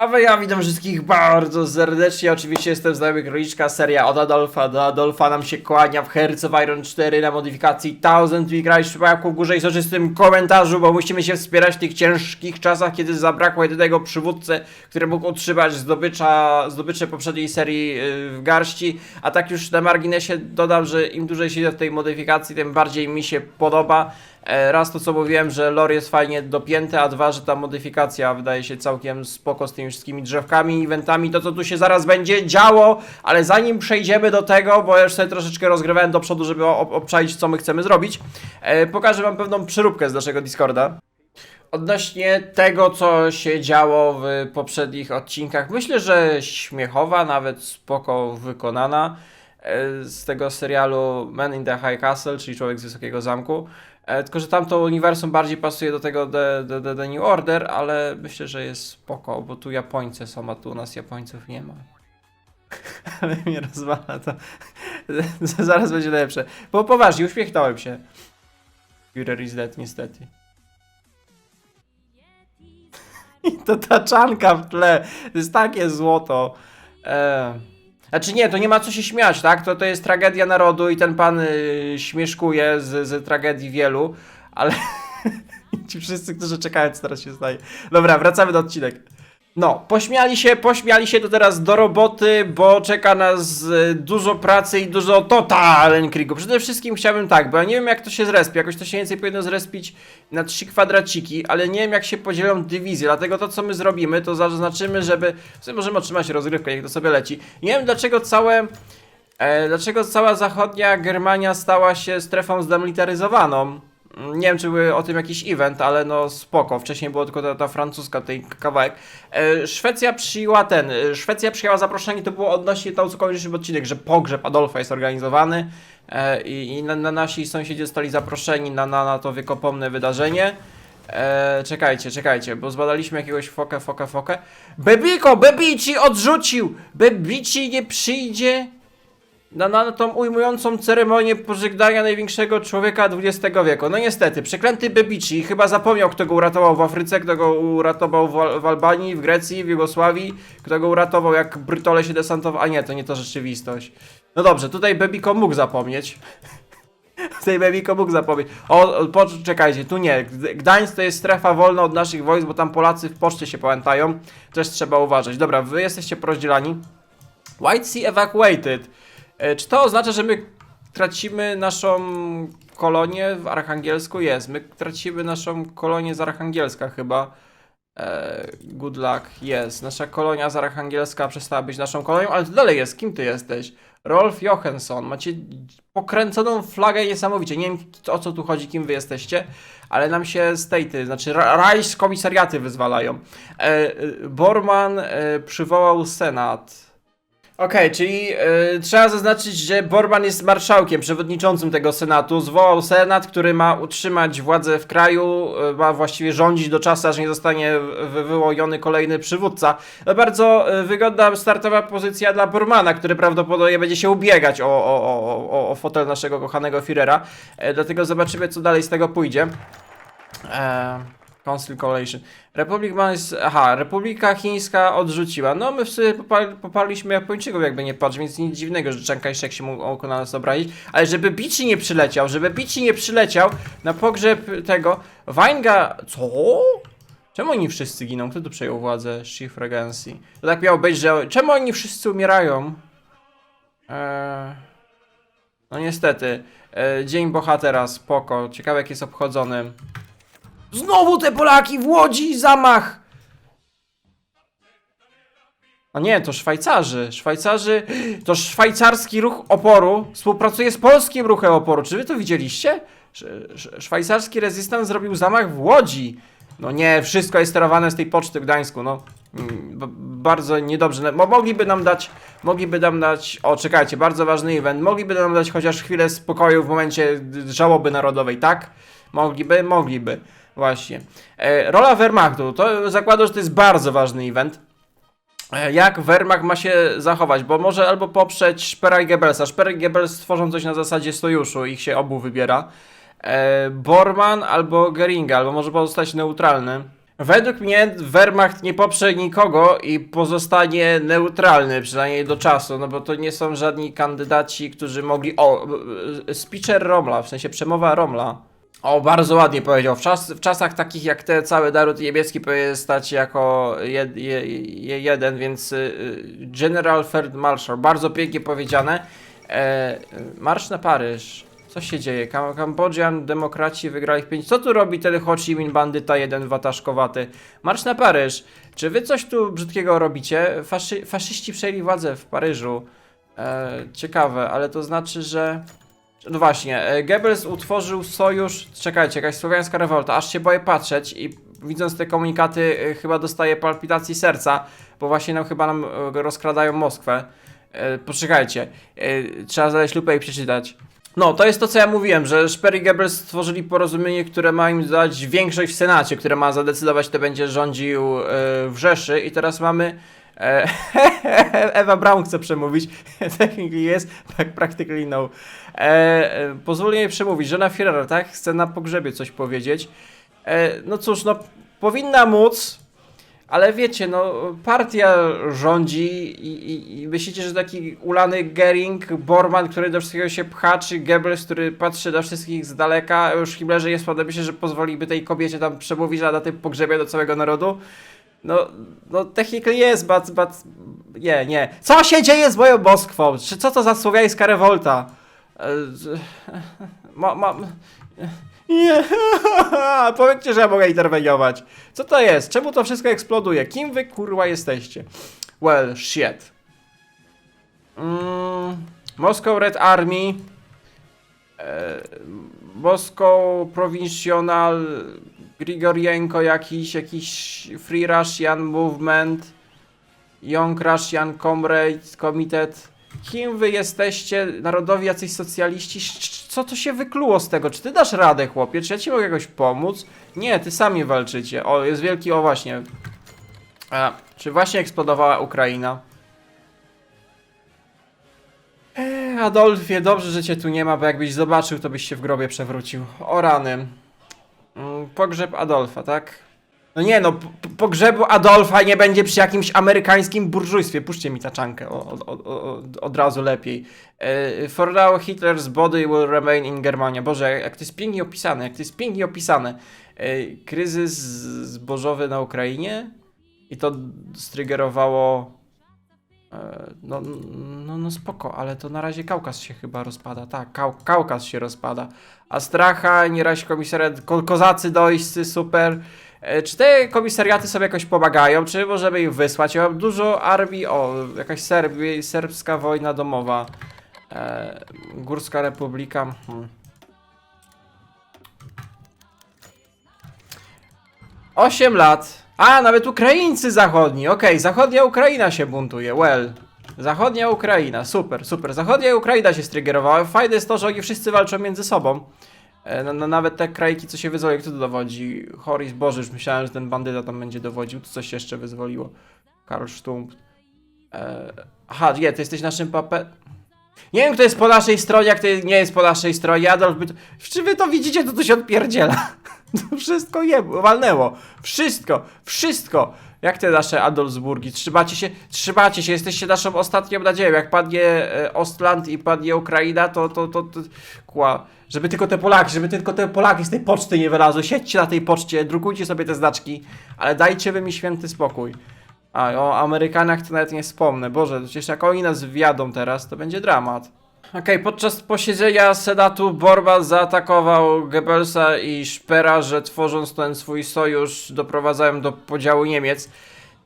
A wy ja witam wszystkich bardzo serdecznie. Oczywiście jestem znajomy króliczka, seria od Adolfa do Adolfa nam się kłania w Hearts of Iron 4 na modyfikacji 1000 Graj w górze i soczystym komentarzu, bo musimy się wspierać w tych ciężkich czasach, kiedy zabrakło jedynego przywódcę, który mógł utrzymać zdobycza, zdobycze poprzedniej serii yy, w garści. A tak już na marginesie dodam, że im dłużej siedzę w tej modyfikacji, tym bardziej mi się podoba. E, Raz to co mówiłem, że lore jest fajnie dopięte, a dwa, że ta modyfikacja wydaje się całkiem spoko z tymi wszystkimi drzewkami, eventami, to co tu się zaraz będzie działo, ale zanim przejdziemy do tego, bo ja już sobie troszeczkę rozgrywałem do przodu, żeby ob- obczaić co my chcemy zrobić, e, pokażę wam pewną przyróbkę z naszego Discorda. Odnośnie tego, co się działo w poprzednich odcinkach, myślę, że śmiechowa, nawet spoko wykonana e, z tego serialu Man in the High Castle, czyli Człowiek z Wysokiego Zamku. E, Tylko, że tamto uniwersum bardziej pasuje do tego The, the, the, the New Order, ale myślę, że jest spoko, bo tu Japońcy są, a tu u nas Japońców nie ma. ale mnie rozwala to. Zaraz będzie lepsze. Bo poważnie, uśmiechnąłem się. Führer is dead, niestety. I to taczanka w tle. To jest takie złoto. E... Znaczy nie, to nie ma co się śmiać, tak? To, to jest tragedia narodu i ten pan y, śmieszkuje z, z tragedii wielu, ale ci wszyscy, którzy czekają, co teraz się stanie. Dobra, wracamy do odcinek. No, pośmiali się, pośmiali się to teraz do roboty, bo czeka nas y, dużo pracy i dużo total krigu. Przede wszystkim chciałbym tak, bo ja nie wiem jak to się zrespi, jakoś to się więcej powinno zrespić na trzy kwadraciki, ale nie wiem jak się podzielą dywizje, dlatego to co my zrobimy, to zaznaczymy, żeby, w możemy otrzymać rozgrywkę, niech to sobie leci. Nie wiem dlaczego całe, e, dlaczego cała zachodnia Germania stała się strefą zdemilitaryzowaną. Nie wiem, czy był o tym jakiś event, ale no spoko. Wcześniej było tylko ta, ta francuska, tej kawałek. E, Szwecja przyjęła ten. e, Szwecja przyjęła zaproszenie, to było odnośnie co kończyliśmy odcinek, że pogrzeb Adolfa jest organizowany e, i, i na, na nasi sąsiedzi zostali zaproszeni na, na, na to wiekopomne wydarzenie. E, czekajcie, czekajcie, bo zbadaliśmy jakiegoś fokę, fokę, fokę. Bebiko, Bebici odrzucił! Bebici nie przyjdzie na, na tą ujmującą ceremonię pożegnania największego człowieka XX wieku. No niestety, przeklęty Bebici chyba zapomniał, kto go uratował w Afryce, kto go uratował w, w Albanii, w Grecji, w Jugosławii, kto go uratował jak Brytole się desantował. A nie, to nie to rzeczywistość. No dobrze, tutaj Bebiko mógł zapomnieć. Tutaj Bebiko mógł zapomnieć. O, poczekajcie, tu nie. Gd- Gdańsk to jest strefa wolna od naszych wojsk, bo tam Polacy w poczcie się pamiętają. Też trzeba uważać. Dobra, wy jesteście porozdzielani. White Sea evacuated. E, Czy to oznacza, że my tracimy naszą kolonię w Archangelsku? Jest. My tracimy naszą kolonię z Archangielska chyba. E, good luck. Jest. Nasza kolonia z Archangielska przestała być naszą kolonią, ale to dalej jest. Kim ty jesteś? Rolf Johansson. Macie pokręconą flagę niesamowicie. Nie wiem o co tu chodzi, kim wy jesteście, ale nam się staty, znaczy Rajs komisariaty wyzwalają. E, Borman przywołał Senat. Okej, czyli y, trzeba zaznaczyć, że Borman jest marszałkiem, przewodniczącym tego Senatu. Zwołał Senat, który ma utrzymać władzę w kraju, y, ma właściwie rządzić do czasu, aż nie zostanie wy- wyłoniony kolejny przywódca. To bardzo y, wygodna startowa pozycja dla Bormana, który prawdopodobnie będzie się ubiegać o, o, o, o, o fotel naszego kochanego Führera. E, dlatego zobaczymy, co dalej z tego pójdzie. Eee, Council Coalition. Republika jest. Aha, Republika Chińska odrzuciła. No, my w sumie popar, poparliśmy Japończyków, jakby nie patrz, więc nic dziwnego, że Chiang Kai-shek się mógł na nas obrazić. Ale żeby Bici nie przyleciał, żeby Bici nie przyleciał na pogrzeb tego. Weinga. Co? Czemu oni wszyscy giną? Kto tu przejął władzę Chief Regency? To tak miało być, że. Czemu oni wszyscy umierają? Eee... No niestety. E, Dzień bohatera, spoko. Ciekawe jak jest obchodzony. Znowu te Polaki w Łodzi, zamach! A nie, to Szwajcarzy. Szwajcarzy, to szwajcarski ruch oporu współpracuje z polskim ruchem oporu. Czy wy to widzieliście? Sz, sz, szwajcarski rezystant zrobił zamach w Łodzi. No nie, wszystko jest sterowane z tej poczty w Gdańsku, no. Mm, Bardzo niedobrze. Mo mogliby nam dać, mogliby nam dać, o czekajcie, bardzo ważny event, mogliby nam dać chociaż chwilę spokoju w momencie żałoby narodowej, tak? Mogliby, mogliby. Właśnie. E, rola Wehrmachtu, to zakładam, że to jest bardzo ważny event. E, Jak Wehrmacht ma się zachować, bo może albo poprzeć Szpera i Goebbelsa. Szper i Goebbels tworzą coś na zasadzie sojuszu, ich się obu wybiera. E, albo Geringa, albo może pozostać neutralny. Według mnie Wehrmacht nie poprze nikogo i pozostanie neutralny, przynajmniej do czasu, no bo to nie są żadni kandydaci, którzy mogli... O, e, speecher Romla, w sensie przemowa Romla. O, bardzo ładnie powiedział. W, czas, w czasach takich jak te, cały naród niemiecki powinien stać jako jed, je, je, jeden, więc y, y, General Ferd Marshal, bardzo pięknie powiedziane. E, marsz na Paryż. Co się dzieje? Kam Kambodżan, demokraci wygrali 5. Co tu robi ten Ho Chi Minh bandyta jeden wataszkowaty? Marsz na Paryż. Czy wy coś tu brzydkiego robicie? Faszy faszyści przejęli władzę w Paryżu. E, ciekawe, ale to znaczy, że... No właśnie, e, Goebbels utworzył sojusz. Czekajcie, jakaś słowiańska rewolta. Aż się boję patrzeć i widząc te komunikaty, e, chyba dostaję palpitacji serca, bo właśnie nam chyba nam e, rozkradają Moskwę. Poczekajcie, trzeba znaleźć lupę i przeczytać. No, to jest to, co ja mówiłem, że Szper i Goebbels stworzyli porozumienie, które ma im dać większość w Senacie, które ma zadecydować, kto będzie rządził w Rzeszy i teraz mamy... E, Ewa Braun chce przemówić. Technically yes, tak practically no. E, e, pozwól jej przemówić. Żona Führera, tak? Chce na pogrzebie coś powiedzieć. E, no cóż, no powinna móc, ale wiecie, no partia rządzi i, i, i myślicie, że taki ulany Gering, Bormann, który do wszystkiego się pcha, czy Goebbels, który patrzy na wszystkich z daleka, już Himmlerze jest podobnie się, że pozwoliby tej kobiecie tam przemówić na tym pogrzebie do całego narodu. No, no technically jest, but, but, nie, nie. Co się dzieje z moją Moskwą? Czy co to za słowiańska rewolta? E, z- Ma, mam... Nie, powiedzcie, że ja mogę interweniować. Co to jest? Czemu to wszystko eksploduje? Kim wy kurwa jesteście? Well, shit. Mm, Moscow Red Army. E, Moscow Provincial Grigorienko jakiś, jakiś Free Russian Movement. Young Russian Comrade Komitet. Kim wy jesteście? Narodowi jacyś socjaliści? Co to się wykluło z tego? Czy ty dasz radę, chłopie? Czy ja ci mogę jakoś pomóc? Nie, ty sami walczycie. O, jest wielki, o właśnie. A, czy właśnie eksplodowała Ukraina? Eee, Adolfie, dobrze, że cię tu nie ma, bo jakbyś zobaczył, to byś się w grobie przewrócił. O rany. Pogrzeb Adolfa, tak? No nie no, pogrzebu Adolfa nie będzie przy jakimś amerykańskim burżujstwie. Puśćcie mi taczankę, o, o, o, od razu lepiej. E, for now Hitler's body will remain in Germania. Boże, jak, to jest pięknie opisane, jak to jest pięknie opisane. E, kryzys zbożowy na Ukrainie i to strygerowało no, no, no spoko, ale to na razie Kaukaz się chyba rozpada. Tak, Kau Kaukaz się rozpada. A Stracha, nieraz komisariat, ko kozacy dojscy, super. E, Czy te komisariaty sobie jakoś pomagają? Czy możemy ich wysłać? Ja mam dużo armii. O, jakaś Serbii, serbska wojna domowa. E, Górska Republika. Hmm. Lat. A, nawet Ukraińcy zachodni. Okej, zachodnia Ukraina się buntuje. Well. Zachodnia Ukraina, super, super. Zachodnia Ukraina się strygerowała. Fajne jest to, że oni wszyscy walczą między sobą. E, No, no, nawet te krajki, co się wyzwoliły, kto tu dowodzi? Horis Boży, już myślałem, że ten bandyta tam będzie dowodził. Tu coś jeszcze wyzwoliło. Karl Stump. E, aha, nie, ty jesteś naszym papę... Nie wiem, kto jest po naszej stronie, jak to nie jest po naszej stronie. Adolf, by to... czy wy to widzicie, to tu się odpierdziela. To wszystko je, walnęło. Wszystko, wszystko. Jak te nasze Adolfsburgi? Trzymacie się, trzymacie się, jesteście naszą ostatnią nadzieją. Jak padnie e, Ostland i padnie Ukraina, to, to, to, to kła. Żeby tylko te Polaki, żeby tylko te Polaki z tej poczty nie wylazły. Siedźcie na tej poczcie, drukujcie sobie te znaczki, ale dajcie wy mi święty spokój. A o Amerykanach to nawet nie wspomnę. Boże, przecież jak oni nas wjadą teraz, to będzie dramat. Okej, podczas posiedzenia Senatu Borba zaatakował Goebbelsa i Szpera, że tworząc ten swój sojusz doprowadzają do podziału Niemiec.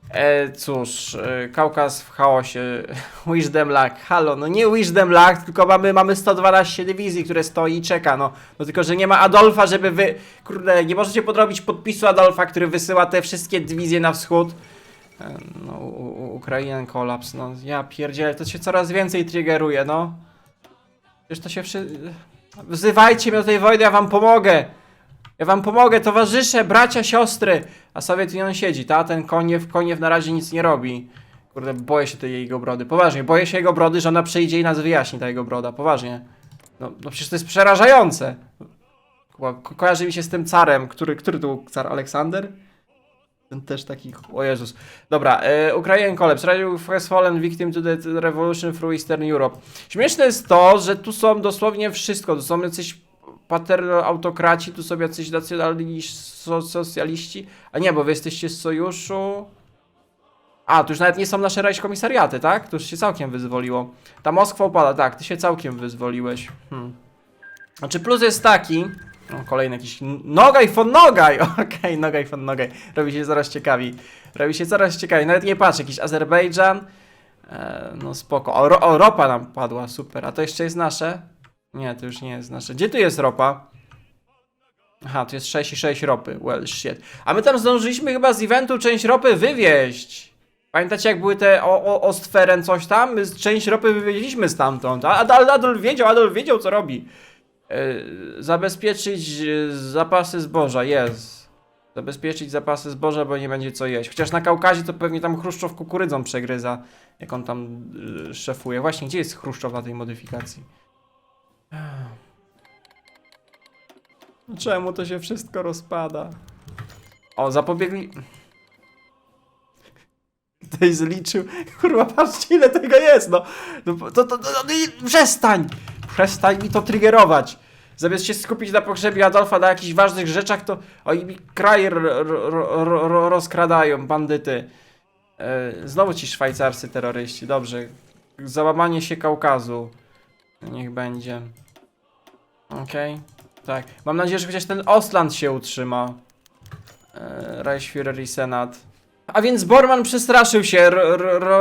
E, cóż, e, Kaukaz w chaosie. Wish them luck. Halo, no nie wish them luck, tylko mamy, mamy 112 dywizji, które stoi i czeka, no. No tylko, że nie ma Adolfa, żeby wy... Kurde, nie możecie podrobić podpisu Adolfa, który wysyła te wszystkie dywizje na wschód. No, Ukrainian kolaps, no. Ja pierdzielę, to się coraz więcej triggeruje, no. Przecież to się wszy... Wzywajcie mnie do tej wojny, ja wam pomogę! Ja wam pomogę, towarzysze, bracia, siostry! A Sowiet Union siedzi, ta? Ten koniew, koniew na razie nic nie robi. Kurde, boję się tej jego brody. Poważnie, boję się jego brody, że ona przyjdzie i nas wyjaśni, ta jego broda. Poważnie. No, no przecież to jest przerażające. Ko ko kojarzy mi się z tym carem, który, który tu był car? Aleksander? Też taki, o Jezus. Dobra, e, Ukrainian Collapse, Radio has fallen victim to the revolution through Eastern Europe. Śmieszne jest to, że tu są dosłownie wszystko, tu są jacyś paterno-autokraci, tu są jacyś nacjonalni so, socjaliści, a nie, bo wy jesteście z sojuszu... A, tu już nawet nie są nasze rajskomisariaty, tak? Tu już się całkiem wyzwoliło. Ta Moskwa upada, tak, ty się całkiem wyzwoliłeś. Hmm. Znaczy plus jest taki... O, kolejny jakiś... Nogaj von Nogaj! Okej, Nogaj von Nogaj. Robi się coraz ciekawi. Robi się coraz ciekawi. Nawet nie patrz, jakiś Azerbejdżan. E, no spoko. O, ro, o, ropa nam padła, super. A to jeszcze jest nasze? Nie, to już nie jest nasze. Gdzie tu jest ropa? Aha, tu jest 6 i 6 ropy. Well, shit. A my tam zdążyliśmy chyba z eventu część ropy wywieźć. Pamiętacie jak były te o, o, Ostferen coś tam? My część ropy wywieźliśmy stamtąd. A Adol, Adolf wiedział, Adolf wiedział co robi. E, zabezpieczyć e, zapasy zboża, jest. Zabezpieczyć zapasy zboża, bo nie będzie co jeść. Chociaż na Kaukazie to pewnie tam Chruszczow kukurydzą przegryza, jak on tam e, szefuje. Właśnie, gdzie jest Chruszczow na tej modyfikacji? Czemu to się wszystko rozpada? O, zapobiegli... Ktoś zliczył. Kurwa, patrzcie ile tego jest, no. no to, to, to, to, przestań! Przestań mi to triggerować. Zamiast się skupić na pogrzebie Adolfa na jakichś ważnych rzeczach, to oni mi kraj ro, ro, ro, ro, rozkradają, bandyty. E, znowu ci szwajcarscy terroryści, dobrze. Załamanie się Kaukazu. Niech będzie. Okej. Tak. Mam nadzieję, że chociaż ten Ostland się utrzyma. E, Reichsführer i Senat. A więc Bormann przestraszył się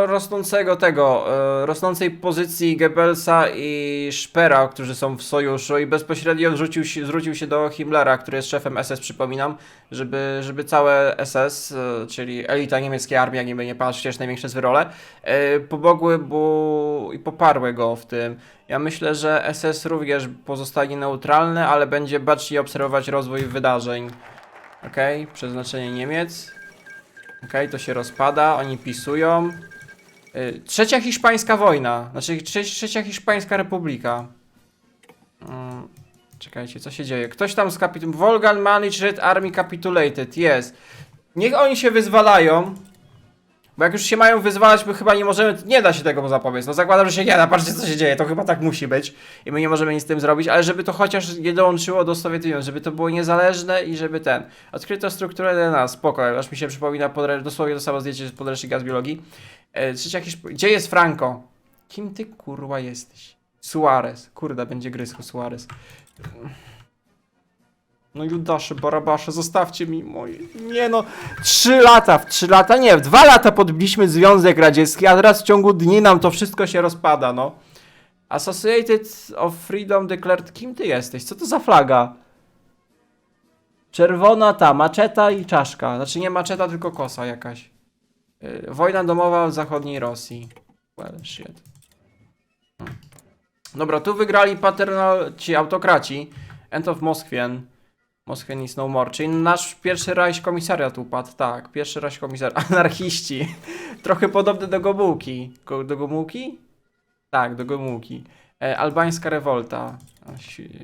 rosnącego tego, e, rosnącej pozycji Goebbelsa i Szpera, którzy są w sojuszu i bezpośrednio zwrócił się, zwrócił się do Himmlera, który jest szefem SS, przypominam, żeby, żeby całe SS, e, czyli elita niemieckiej armii, jak nie będzie patrz, przecież największe zwyrole, e, pomogły mu i poparły go w tym. Ja myślę, że SS również pozostanie neutralny, ale będzie bacznie obserwować rozwój wydarzeń. Okej, przeznaczenie Niemiec. Okej, to się rozpada, oni pisują. Y, trzecia hiszpańska wojna, znaczy trze trzecia hiszpańska republika. Mm, czekajcie, co się dzieje? Ktoś tam skapitulował. Volgan Managed Red Army Capitulated, jest. Niech oni się wyzwalają. Bo jak już się mają wyzwalać, my chyba nie możemy, nie da się tego zapobiec. No zakładam, że się nie da, patrzcie co się dzieje, to chyba tak musi być. I my nie możemy nic z tym zrobić, ale żeby to chociaż nie dołączyło do Sowiet żeby to było niezależne i żeby ten. Odkryto strukturę DNA, spoko, aż mi się przypomina podre- dosłownie to samo zdjęcie z podręcznika gaz biologii. E, Hiszp- Gdzie jest Franco? Kim ty kurwa jesteś? Suarez. Kurde, będzie gryzł Suarez. No Judasze, Barabasze, zostawcie mi moje... Nie no, trzy lata, w trzy lata, nie, w dwa lata podbiliśmy Związek Radziecki, a teraz w ciągu dni nam to wszystko się rozpada, no. Associated of Freedom Declared, kim ty jesteś? Co to za flaga? Czerwona ta, maczeta i czaszka. Znaczy nie maczeta, tylko kosa jakaś. Yy, wojna domowa w zachodniej Rosji. Well, shit. Hmm. Dobra, tu wygrali paternal... ci autokraci. End of Moskwian. Moskwian is no more. Czyli nasz pierwszy rajś komisariat upadł. Tak, pierwszy rajś komisariat. Anarchiści. Trochę podobny do Gomułki. Go, do Gomułki? Tak, do Gomułki. E, albańska rewolta.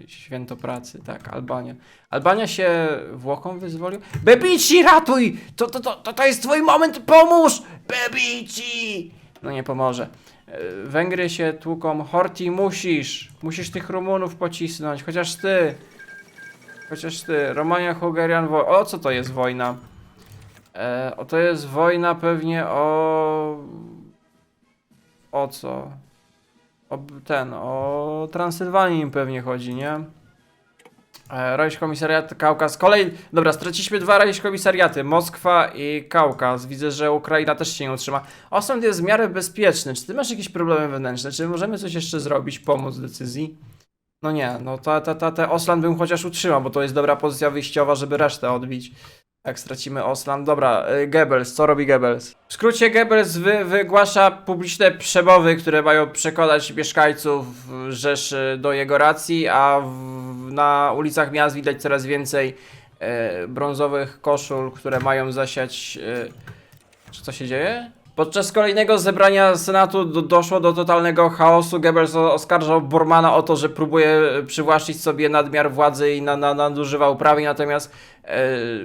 Święto pracy, tak, Albania. Albania się Włochom wyzwolił? Bebici, ratuj! To, to, to, to, to jest twój moment, pomóż! Bebici! No nie pomoże. E, Węgry się tłuką. Horti, musisz! Musisz tych Rumunów pocisnąć, chociaż ty. Chociaż ty. Romania, Hungarian, wo- O, co to jest wojna? E, o, to jest wojna pewnie o... O co? O ten, o Transylwanii pewnie chodzi, nie? E, Rajś Komisariat Kaukaz. Kolej. Dobra, straciliśmy dwa Rajś Komisariaty. Moskwa i Kaukaz. Widzę, że Ukraina też się nie utrzyma. Osąd jest w miarę bezpieczny. Czy ty masz jakieś problemy wewnętrzne? Czy możemy coś jeszcze zrobić, pomóc decyzji? No nie, no ta, ta, ta, te Osland bym chociaż utrzymał, bo to jest dobra pozycja wyjściowa, żeby resztę odbić. Jak stracimy Osland. Dobra, y, Goebbels, co robi Goebbels? W skrócie Goebbels wy, wygłasza publiczne przemowy, które mają przekonać mieszkańców Rzeszy do jego racji, a w, na ulicach miast widać coraz więcej e, brązowych koszul, które mają zasiać... E, czy co się dzieje? Podczas kolejnego zebrania Senatu do, doszło do totalnego chaosu. Goebbels oskarżał Bormana o to, że próbuje przywłaszczyć sobie nadmiar władzy i na, na, nadużywa uprawnień, natomiast e,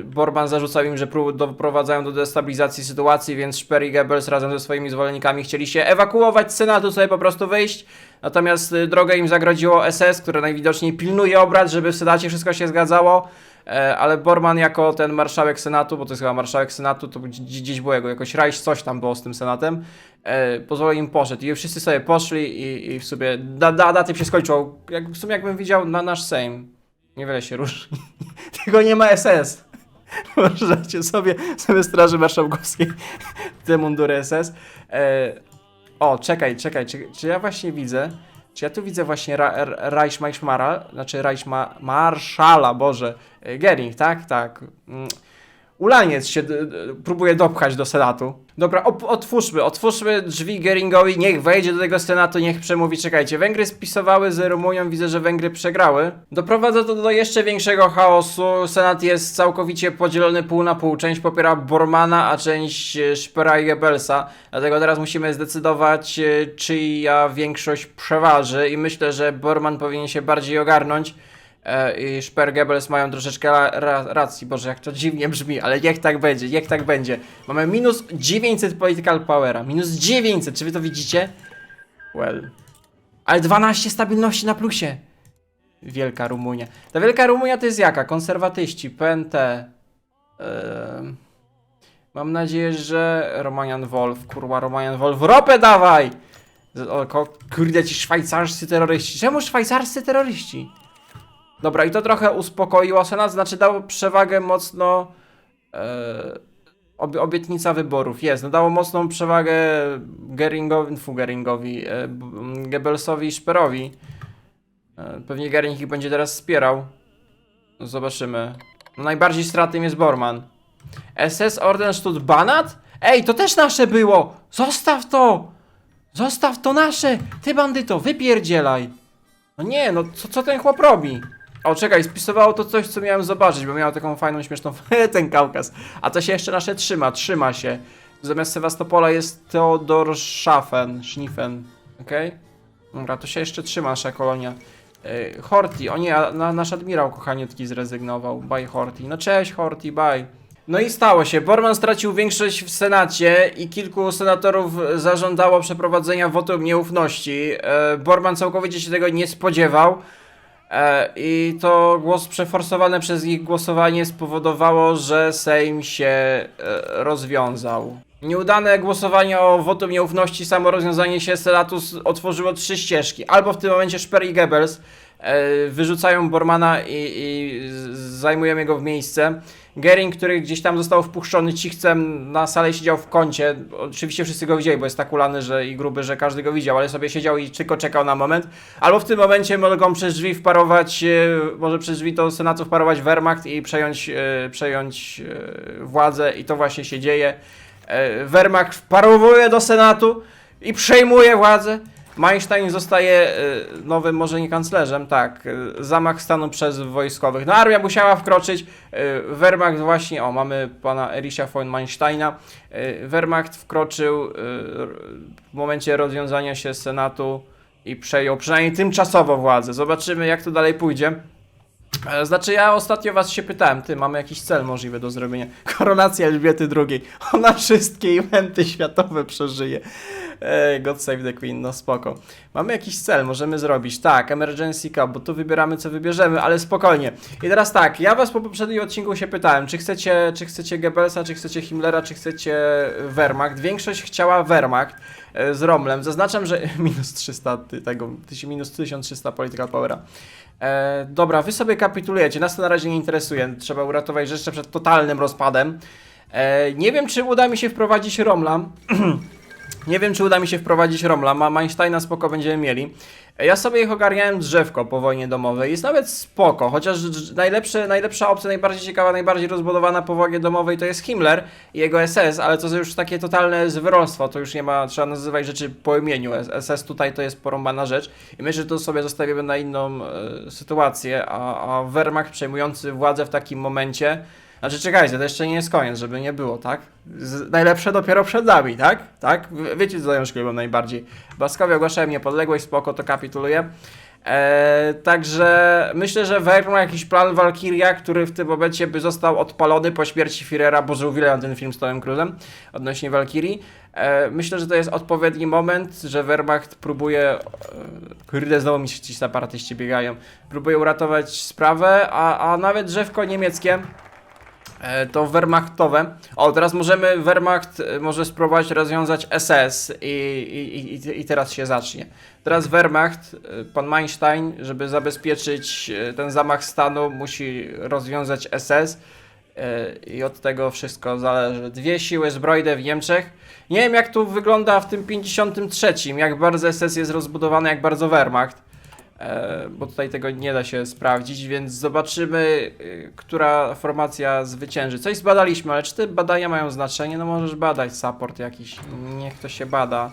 Borman zarzucał im, że prób, doprowadzają do destabilizacji sytuacji, więc Speer i Goebbels razem ze swoimi zwolennikami chcieli się ewakuować z Senatu, sobie po prostu wyjść. Natomiast y, drogę im zagrodziło SS, które najwidoczniej pilnuje obrad, żeby w Senacie wszystko się zgadzało. E, ale Borman jako ten marszałek Senatu, bo to jest chyba marszałek Senatu, to gdzieś, było jego, jakoś Reich coś tam było z tym Senatem, e, pozwolił im poszedł i wszyscy sobie poszli i, i w sumie da, da, daty się skończył, jak, w sumie jakbym widział na nasz Sejm. Niewiele się różni, tylko nie ma SS. Wyobraźcie sobie, sobie Straży Marszałkowskiej te mundury SS. E, o, czekaj, czekaj, czy, czy ja właśnie widzę, czy ja tu widzę właśnie Ra, R- Reichsmarszala, znaczy Reichsmarszala, Boże, e, Gering, tak? Tak. Ulaniec się próbuje dopchać do Senatu. Dobra, otwórzmy, otwórzmy drzwi Geringowi, niech wejdzie do tego Senatu, niech przemówi. Czekajcie, Węgry spisowały z Rumunią, widzę, że Węgry przegrały. Doprowadza to do jeszcze większego chaosu. Senat jest całkowicie podzielony pół na pół. Część popiera Bormana, a część e, Szpera i Goebbelsa. Dlatego teraz musimy zdecydować, e, czyja większość przeważy i myślę, że Borman powinien się bardziej ogarnąć. E, i Szper mają troszeczkę ra, ra, racji, boże jak to dziwnie brzmi, ale niech tak będzie, niech tak będzie. Mamy minus 900 political powera, minus 900, czy wy to widzicie? Well. Ale 12 stabilności na plusie. Wielka Rumunia. Ta Wielka Rumunia to jest jaka? Konserwatyści, PNT. Mam nadzieję, że Romanian Wolf, kurwa Romanian Wolf, ropę dawaj! O, kurde ci szwajcarscy terroryści. Czemu szwajcarscy terroryści? Dobra, i to trochę uspokoiło Senat, znaczy dało przewagę mocno. E, obie- obietnica wyborów jest. No dało mocną przewagę Geringowi, fu, Geringowi, e, Goebbelsowi i Szperowi. E, pewnie Gering ich będzie teraz wspierał. No, zobaczymy. No, najbardziej stratnym jest Bormann. SS Ordenstut Banat? Ej, to też nasze było! Zostaw to! Zostaw to nasze! Ty bandyto, wypierdzielaj! No nie, no co, co ten chłop robi? O, czekaj, spisowało to coś, co miałem zobaczyć, bo miało taką fajną, śmieszną ten Kaukaz. A to się jeszcze nasze trzyma, trzyma się. Zamiast Sewastopola jest Theodor Schaffen, Schniffen, okej? Dobra, to się jeszcze trzyma nasza kolonia. Yy, Horti, o nie, a na, nasz admirał kochaniutki zrezygnował. Bye Horti. No cześć Horti, bye. No i stało się. Borman stracił większość w Senacie i kilku senatorów zażądało przeprowadzenia wotum nieufności. E, Borman całkowicie się tego nie spodziewał. E, I to głos przeforsowane przez ich głosowanie spowodowało, że Sejm się e, rozwiązał. Nieudane głosowanie o wotum nieufności, samo rozwiązanie się Senatu s- otworzyło trzy ścieżki. Albo w tym momencie Szper i Goebbels wyrzucają Bormana i, i zajmują jego w miejsce. Gering, który gdzieś tam został wpuszczony cichcem na salę siedział w kącie. Oczywiście wszyscy go widzieli, bo jest tak ulany że, i gruby, że każdy go widział, ale sobie siedział i tylko czekał na moment. Albo w tym momencie mogą przez drzwi wparować, e, może przez drzwi do Senatu wparować Wehrmacht i przejąć, e, przejąć e, władzę i to właśnie się dzieje. E, Wehrmacht wparowuje do Senatu i przejmuje władzę. Meinstein zostaje e, nowym, może nie kanclerzem, tak, e, zamach stanu przez wojskowych. No armia musiała wkroczyć, e, Wehrmacht właśnie, o mamy pana Erisha von Meinsteina, Wehrmacht wkroczył w momencie rozwiązania się Senatu i przejął przynajmniej tymczasowo władzę. Zobaczymy jak to dalej pójdzie. Znaczy ja ostatnio was się pytałem, ty, mamy jakiś cel możliwy do zrobienia. Koronacja Elżbiety II. Ona wszystkie eventy światowe przeżyje. God save the Queen, no spoko. Mamy jakiś cel, możemy zrobić. Tak, Emergency Cup, bo tu wybieramy co wybierzemy, ale spokojnie. I teraz tak, ja was po poprzednim odcinku się pytałem, czy chcecie, czy chcecie Goebbelsa, czy chcecie Himmlera, czy chcecie Wehrmacht. Większość chciała Wehrmacht e, z Romlem. Zaznaczam, że minus 300 ty- tego, minus 1300 political powera. E, dobra, wy sobie kapitulujecie, nas to na razie nie interesuje. Trzeba uratować rzeczy przed totalnym rozpadem. E, nie wiem, czy uda mi się wprowadzić Romla. nie wiem, czy uda mi się wprowadzić Romla. Ma Einsteina spoko będziemy mieli. Ja sobie ich ogarniałem drzewko po wojnie domowej. Jest nawet spoko, chociaż najlepsza opcja, najbardziej ciekawa, najbardziej rozbudowana po wojnie domowej to jest Himmler i jego SS, ale to już takie totalne zwyrolstwo, to już nie ma, trzeba nazywać rzeczy po imieniu. SS tutaj to jest porąbana rzecz i myślę, że to sobie zostawimy na inną e, sytuację, a, a Wehrmacht przejmujący władzę w takim momencie, Znaczy czekajcie, to jeszcze nie jest koniec, żeby nie było, tak? Z, najlepsze dopiero przed nami, tak? Tak? Wie- Wiecie, co szkołą najbardziej. Baskowie ogłaszają niepodległość, spoko, to kapituluję. E, także myślę, że Weir ma jakiś plan Valkyria, który w tym momencie by został odpalony po śmierci Führera. Boże, uwielbiam ten film z Tomem Cruzem odnośnie Valkyrii. E, myślę, że to jest odpowiedni moment, że Wehrmacht próbuje. E, kurde, znowu mi się ci separatyści biegają. Próbuje uratować sprawę, a, a nawet drzewko niemieckie to Wehrmachtowe. O, teraz możemy, Wehrmacht e, może spróbować rozwiązać SS i, i, i, i teraz się zacznie. Teraz Wehrmacht, e, pan Meinstein, żeby zabezpieczyć e, ten zamach stanu, musi rozwiązać SS e, i od tego wszystko zależy. Dwie siły zbrojne w Niemczech. Nie wiem jak tu wygląda w tym 53, jak bardzo SS jest rozbudowany, jak bardzo Wehrmacht. E, bo tutaj tego nie da się sprawdzić, więc zobaczymy, y, która formacja zwycięży. Coś zbadaliśmy, ale czy te badania mają znaczenie? No możesz badać support jakiś, niech to się bada.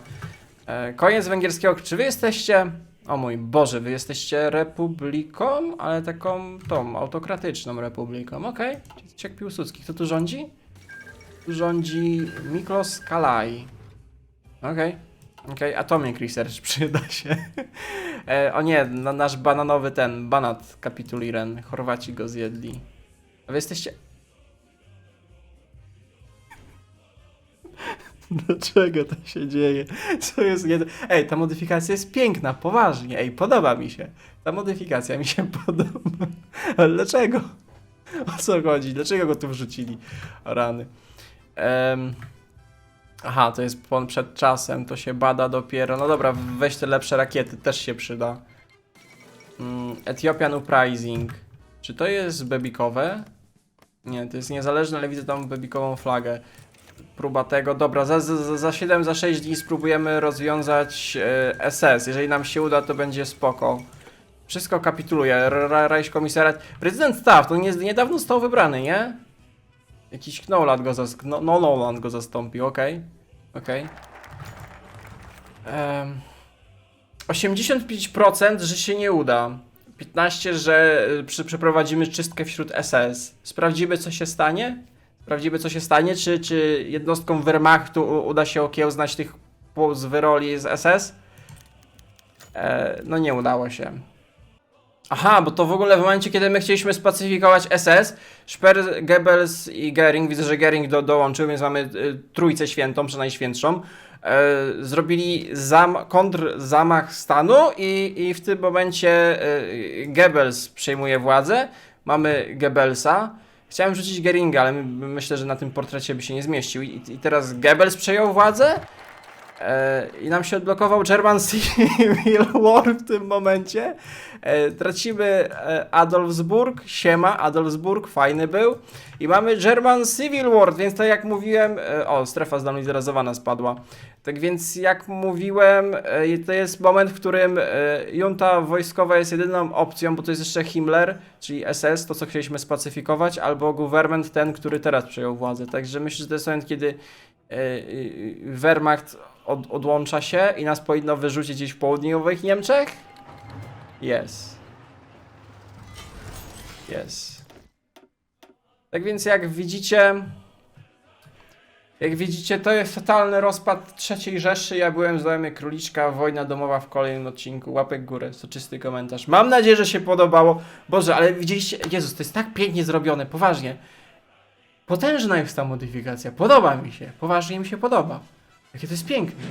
E, koniec węgierskiego, czy wy jesteście... O mój Boże, wy jesteście republiką, ale taką tą, autokratyczną republiką, okej. Okay. Jak Piłsudski, kto tu rządzi? Tu rządzi Miklos Kalai. Okej. Okej, Atomic Research przyda się. e, o nie, na, nasz bananowy ten, banat kapituliren. Chorwaci go zjedli. A wy jesteście... Dlaczego to się dzieje? Co jest. Ej, ta modyfikacja jest piękna, poważnie. Ej, podoba mi się. Ta modyfikacja mi się podoba. Ale dlaczego? O co chodzi? Dlaczego go tu wrzucili? Rany. Em... Aha, to jest pon przed czasem, to się bada dopiero. No dobra, weź te lepsze rakiety, też się przyda. Mm, Ethiopian Uprising. Czy to jest bebikowe? Nie, to jest niezależne, ale widzę tam bebikową flagę. Próba tego. Dobra, za, za, za 7, za 6 dni spróbujemy rozwiązać e, SS. Jeżeli nam się uda, to będzie spoko. Wszystko kapituluje. Rajś komisariat. Prezydent Taft, on nie, niedawno został wybrany, nie? Jakiś Knowland go, zas no, no, Noland go zastąpił, okej. Okej. Em, 85%, że się nie uda. 15%, że y, przy, przeprowadzimy czystkę wśród SS. Sprawdzimy, co się stanie? Sprawdzimy, co się stanie, czy, czy jednostkom Wehrmachtu uda się okiełznać tych z wyroli z SS? E, no nie udało się. Aha, bo to w ogóle w momencie, kiedy my chcieliśmy spacyfikować SS, Speer, Goebbels i Gering, widzę, że Gering do, dołączył, więc mamy y, trójcę świętą, czy najświętszą, e, zrobili zam, kontrzamach stanu i, i w tym momencie y, Goebbels przejmuje władzę, mamy Goebbelsa, Chciałem rzucić Geringa, ale my, myślę, że na tym portrecie by się nie zmieścił. I, i teraz Goebbels przejął władzę i nam się odblokował German Civil War w tym momencie. E, tracimy e, Adolfsburg, siema, Adolfsburg, fajny był. I mamy German Civil War, więc tak jak mówiłem, e, o, strefa zdemilitaryzowana spadła. Tak więc jak mówiłem, e, to jest moment, w którym e, junta wojskowa jest jedyną opcją, bo to jest jeszcze Himmler, czyli SS, to co chcieliśmy spacyfikować, albo government ten, który teraz przejął władzę. Także myślę, że to jest moment, kiedy e, e, Wehrmacht od, odłącza się i nas powinno wyrzucić gdzieś w południowych Niemczech. Jest. Jest. Tak więc jak widzicie, jak widzicie, to jest totalny rozpad trzeciej Rzeszy. Ja byłem znajomy Króliczka, wojna domowa w kolejnym odcinku. Łapek górę, soczysty komentarz. Mam nadzieję, że się podobało. Boże, ale widzieliście, Jezus, to jest tak pięknie zrobione, poważnie. Potężna jest ta modyfikacja, podoba mi się, poważnie mi się podoba. Jakie to jest piękne.